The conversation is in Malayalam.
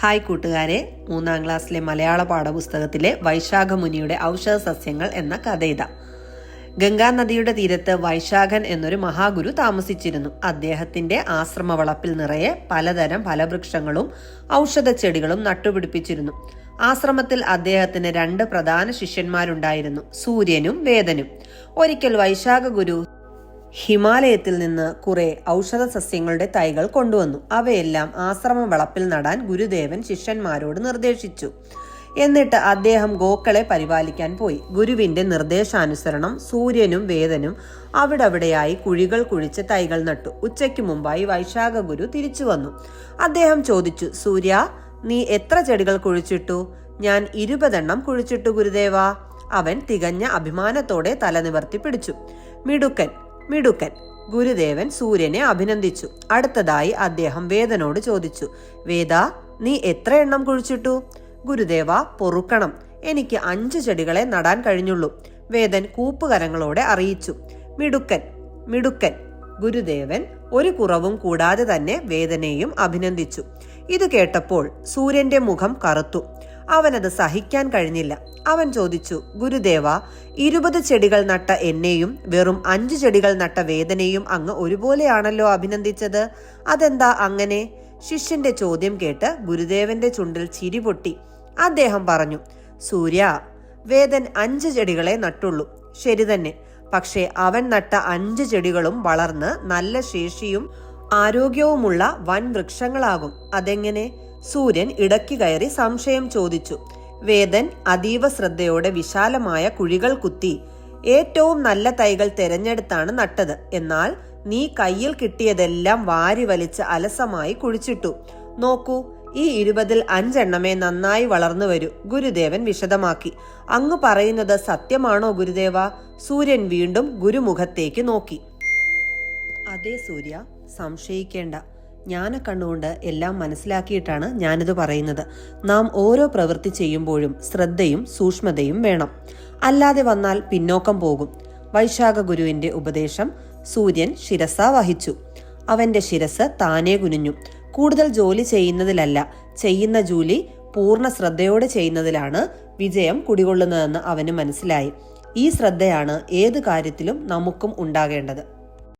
ഹായ് കൂട്ടുകാരെ. മൂന്നാം ക്ലാസ്സിലെ മലയാള പാഠപുസ്തകത്തിലെ വൈശാഖമുനിയുടെ ഔഷധ സസ്യങ്ങൾ എന്ന കഥയിതാ. ഗംഗാ നദിയുടെ തീരത്ത് വൈശാഖൻ എന്നൊരു മഹാഗുരു താമസിച്ചിരുന്നു. അദ്ദേഹത്തിന്റെ ആശ്രമ വളപ്പിൽ നിറയെ പലതരം ഫലവൃക്ഷങ്ങളും ഔഷധ ചെടികളും നട്ടുപിടിപ്പിച്ചിരുന്നു. ആശ്രമത്തിൽ അദ്ദേഹത്തിന് രണ്ട് പ്രധാന ശിഷ്യന്മാരുണ്ടായിരുന്നു. സൂര്യനും വേദനും. ഒരിക്കൽ വൈശാഖ ഗുരു ഹിമാലയത്തിൽ നിന്ന് കുറെ ഔഷധ സസ്യങ്ങളുടെ തൈകൾ കൊണ്ടുവന്നു. അവയെല്ലാം ആശ്രമ വളപ്പിൽ നടാൻ ഗുരുദേവൻ ശിഷ്യന്മാരോട് നിർദ്ദേശിച്ചു. എന്നിട്ട് അദ്ദേഹം ഗോക്കളെ പരിപാലിക്കാൻ പോയി. ഗുരുവിന്റെ നിർദ്ദേശാനുസരണം സൂര്യനും വേദനും അവിടവിടെയായി കുഴികൾ കുഴിച്ച് തൈകൾ നട്ടു. ഉച്ചയ്ക്ക് മുമ്പായി വൈശാഖ ഗുരു തിരിച്ചു വന്നു. അദ്ദേഹം ചോദിച്ചു സൂര്യ നീ എത്ര ചെടികൾ കുഴിച്ചിട്ടു? ഞാൻ ഇരുപതെണ്ണം കുഴിച്ചിട്ടു ഗുരുദേവ. അവൻ തികഞ്ഞ അഭിമാനത്തോടെ തല നിവർത്തി പിടിച്ചു. മിടുക്കൻ മിടുക്കൻ. ഗുരുദേവൻ സൂര്യനെ അഭിനന്ദിച്ചു. അടുത്തതായി അദ്ദേഹം വേദനോട് ചോദിച്ചു വേദ നീ എത്ര എണ്ണം കുഴിച്ചിട്ടു? ഗുരുദേവ പൊറുക്കണം. എനിക്ക് അഞ്ച് ചെടികളെ നടാൻ കഴിഞ്ഞുള്ളൂ. വേദൻ കൂപ്പുകരങ്ങളോടെ അറിയിച്ചു മിടുക്കൻ മിടുക്കൻ. ഗുരുദേവൻ ഒരു കുറവും കൂടാതെ തന്നെ വേദനയും അഭിനന്ദിച്ചു. ഇത് കേട്ടപ്പോൾ സൂര്യന്റെ മുഖം കറുത്തു. അവനത് സഹിക്കാൻ കഴിഞ്ഞില്ല. അവൻ ചോദിച്ചു ഗുരുദേവ ഇരുപത് ചെടികൾ നട്ട എന്നെയും വെറും അഞ്ച് ചെടികൾ നട്ട വേദനയും അങ്ങ് ഒരുപോലെയാണല്ലോ അഭിനന്ദിച്ചത്. അതെന്താ അങ്ങനെ? ശിഷ്യന്റെ ചോദ്യം കേട്ട് ഗുരുദേവന്റെ ചുണ്ടിൽ ചിരി പൊട്ടി. അദ്ദേഹം പറഞ്ഞു സൂര്യ വേദൻ അഞ്ച് ചെടികളെ നട്ടുള്ളൂ. ശരി തന്നെ. പക്ഷേ അവൻ നട്ട അഞ്ച് ചെടികളും വളർന്ന് നല്ല ശേഷിയും ആരോഗ്യവുമുള്ള വൻ വൃക്ഷങ്ങളാകും. അതെങ്ങനെ? സൂര്യൻ ഇടയ്ക്ക് കയറി സംശയം ചോദിച്ചു. വേദൻ അതീവ ശ്രദ്ധയോടെ വിശാലമായ കുഴികൾ കുത്തി ഏറ്റവും നല്ല തൈകൾ തിരഞ്ഞെടുത്താണ് നട്ടത്. എന്നാൽ നീ കയ്യിൽ കിട്ടിയതെല്ലാം വാരി വലിച്ച് അലസമായി കുഴിച്ചിട്ടു. നോക്കൂ ഈ ഇരുപതിൽ അഞ്ചെണ്ണമേ നന്നായി വളർന്നു വരൂ ഗുരുദേവൻ വിശദമാക്കി. അങ്ങ് പറയുന്നത് സത്യമാണോ ഗുരുദേവ? സൂര്യൻ വീണ്ടും ഗുരുമുഖത്തേക്ക് നോക്കി. അതെ സൂര്യ സംശയിക്കേണ്ട. ജ്ഞാന കണ്ണുകൊണ്ട് എല്ലാം മനസ്സിലാക്കിയിട്ടാണ് ഞാനിത് പറയുന്നത്. നാം ഓരോ പ്രവൃത്തി ചെയ്യുമ്പോഴും ശ്രദ്ധയും സൂക്ഷ്മതയും വേണം. അല്ലാതെ വന്നാൽ പിന്നോക്കം പോകും. വൈശാഖ ഗുരുവിന്റെ ഉപദേശം സൂര്യൻ ശിരസ വഹിച്ചു. അവന്റെ ശിരസ് താനേ കുനിഞ്ഞു. കൂടുതൽ ജോലി ചെയ്യുന്നതിലല്ല ചെയ്യുന്ന ജോലി പൂർണ ശ്രദ്ധയോടെ ചെയ്യുന്നതിലാണ് വിജയം കുടികൊള്ളുന്നതെന്ന് അവന് മനസ്സിലായി. ഈ ശ്രദ്ധയാണ് ഏത് കാര്യത്തിലും നമുക്കും ഉണ്ടാകേണ്ടത്.